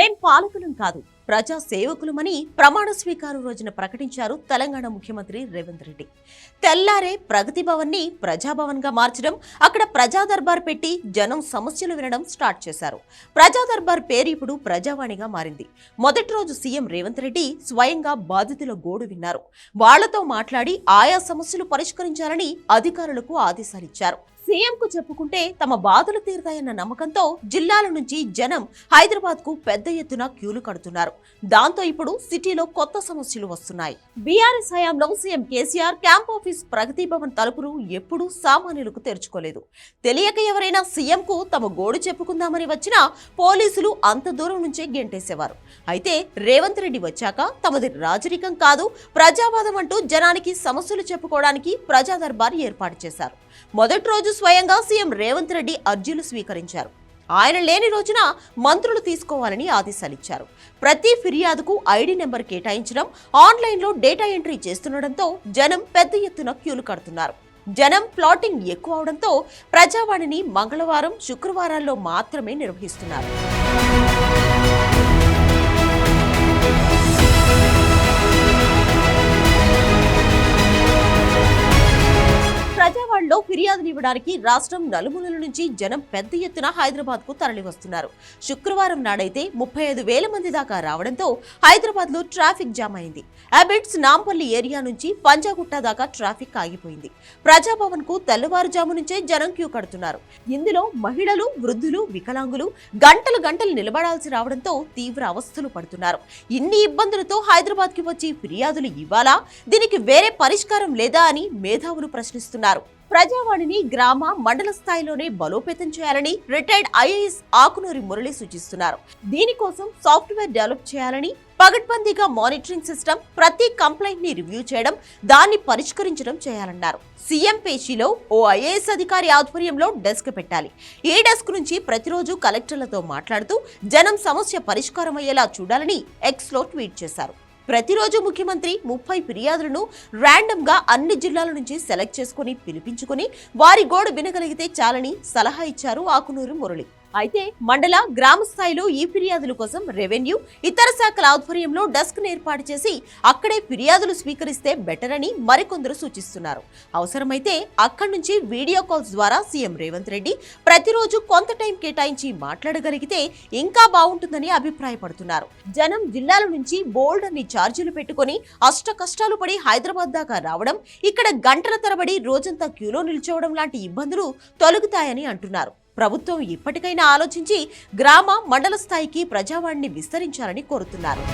మేం పాలకులం కాదు. ప్రజా సేవకులమని ప్రమాణ స్వీకారం రోజున ప్రకటించారు తెలంగాణ ముఖ్యమంత్రి రేవంత్ రెడ్డి. తెల్లారే ప్రగతి భవన్ని ప్రజాభవన్గా మార్చడం అక్కడ ప్రజా దర్బార్ పెట్టి జనం సమస్యలు వినడం స్టార్ట్ చేశారు. ప్రజా దర్బార్ పేరు ఇప్పుడు ప్రజావాణిగా మారింది. మొదటి రోజు సీఎం రేవంత్ రెడ్డి స్వయంగా బాధితుల గోడు విన్నారు. వాళ్ళతో మాట్లాడి ఆయా సమస్యలు పరిష్కరించాలని అధికారులకు ఆదేశాలిచ్చారు సీఎం కు చెప్పుకుంటే తమ బాధలు తీరుతాయన్న నమ్మకంతో జిల్లాల నుంచి జనం హైదరాబాద్కు పెద్ద ఎత్తున క్యూలు కడుతున్నారు. దాంతో ఇప్పుడు సిటీలో కొత్త సమస్యలు వస్తున్నాయి. బీఆర్ఎస్ హయాంలో CM KCR camp office Pragathi Bhavan తలుపులు ఎప్పుడూ సామాన్యులకు తెరుచుకోలేదు. తెలియక ఎవరైనా సీఎం కు తమ గోడు చెప్పుకుందామని వచ్చినా పోలీసులు అంత దూరం నుంచే గెంటేసేవారు. అయితే రేవంత్ రెడ్డి వచ్చాక తమది రాజరికం కాదు ప్రజావాదం అంటూ జనానికి సమస్యలు చెప్పుకోవడానికి ప్రజా దర్బార్ ఏర్పాటు చేశారు. మొదటి రోజు స్వయంగా సీఎం రేవంత్ రెడ్డి అర్జీలు స్వీకరించారు. ఆయన లేని రోజున మంత్రులు తీసుకోవాలని ఆదేశాలిచ్చారు. ప్రతి ఫిర్యాదుకు ఐడి నెంబర్ కేటాయించడం ఆన్లైన్లో డేటా ఎంట్రీ చేస్తుండటంతో జనం పెద్ద ఎత్తున క్యూలు కడుతున్నారు. జనం ప్లాటింగ్ ఎక్కువ అవడంతో ప్రజావాణిని మంగళవారం శుక్రవారాల్లో మాత్రమే నిర్వహిస్తున్నారు. ఫిర్యాదునివ్వడానికి ఇవ్వడానికి రాష్ట్రం నలుమూలల నుంచి జనం పెద్ద ఎత్తున హైదరాబాద్కు తరలి వస్తున్నారు శుక్రవారం నాడైతే ముప్పై ఐదు వేల మంది దాకా రావడంతో హైదరాబాద్లో ట్రాఫిక్ జామ్ అయింది. అబిడ్స్ నాంపల్లి ఏరియా నుంచి పంజాగుట్ట దాకా ట్రాఫిక్ ఆగిపోయింది. ప్రజాభవన్కు తెల్లవారుజాము నుంచే జనం క్యూ కడుతున్నారు. ఇందులో మహిళలు వృద్ధులు వికలాంగులు గంటలు గంటలు నిలబడాల్సి రావడంతో తీవ్ర అవస్థలు పడుతున్నారు. ఇన్ని ఇబ్బందులతో హైదరాబాద్కి వచ్చి ఫిర్యాదులు ఇవ్వాలా? దీనికి వేరే పరిష్కారం లేదా అని మేధావులు ప్రశ్నిస్తున్నారు. ప్రజావాణిని గ్రామ మండల స్థాయిలోనే బలోపేతం చేయాలని రిటైర్డ్ ఐఏఎస్ ఆకునూరి మురళి సూచిస్తున్నారు. దీనికోసం సాఫ్ట్వేర్ డెవలప్ చేయాలని పగడ్బందీగా మానిటరింగ్ సిస్టమ్ ప్రతి కంప్లైంట్ని రివ్యూ చేయడం దాన్ని పరిష్కరించడం చేయాలన్నారు. సీఎం పేషీలో ఓ ఐఏఎస్ అధికారి ఆధ్వర్యంలో డెస్క్ పెట్టాలి. ఈ డెస్క్ నుంచి ప్రతిరోజు కలెక్టర్లతో మాట్లాడుతూ జనం సమస్య పరిష్కారం అయ్యేలా చూడాలని ఎక్స్లో ట్వీట్ చేశారు. ప్రతిరోజు ముఖ్యమంత్రి ముప్పై ఫిర్యాదులను ర్యాండమ్గా అన్ని జిల్లాల నుంచి సెలెక్ట్ చేసుకుని పిలిపించుకుని వారి గోడు వినగలిగితే చాలని సలహా ఇచ్చారు ఆకునూరు మురళి. అయితే మండల గ్రామ స్థాయిలో ఈ ఫిర్యాదుల కోసం రెవెన్యూ ఇతర శాఖల ఆధ్వర్యంలో డెస్క్ ఏర్పాటు చేసి అక్కడే ఫిర్యాదులు స్వీకరిస్తే బెటర్ అని మరికొందరు సూచిస్తున్నారు. అవసరమైతే అక్కడి నుంచి వీడియో కాల్స్ ద్వారా సీఎం రేవంత్ రెడ్డి ప్రతిరోజు కొంత టైం కేటాయించి మాట్లాడగలిగితే ఇంకా బాగుంటుందని అభిప్రాయపడుతున్నారు. జనం జిల్లాల నుంచి బోల్డ్ అన్ని ఛార్జీలు పెట్టుకొని అష్ట కష్టాలు పడి హైదరాబాద్ దాకా రావడం ఇక్కడ గంటల తరబడి రోజంతా క్యూలో నిల్చోవడం లాంటి ఇబ్బందులు తొలగుతాయని అంటున్నారు. ప్రభుత్వం ఇప్పటికైనా ఆలోచించి గ్రామ మండల స్థాయికి ప్రజావాణిని విస్తరించాలని కోరుతున్నారు.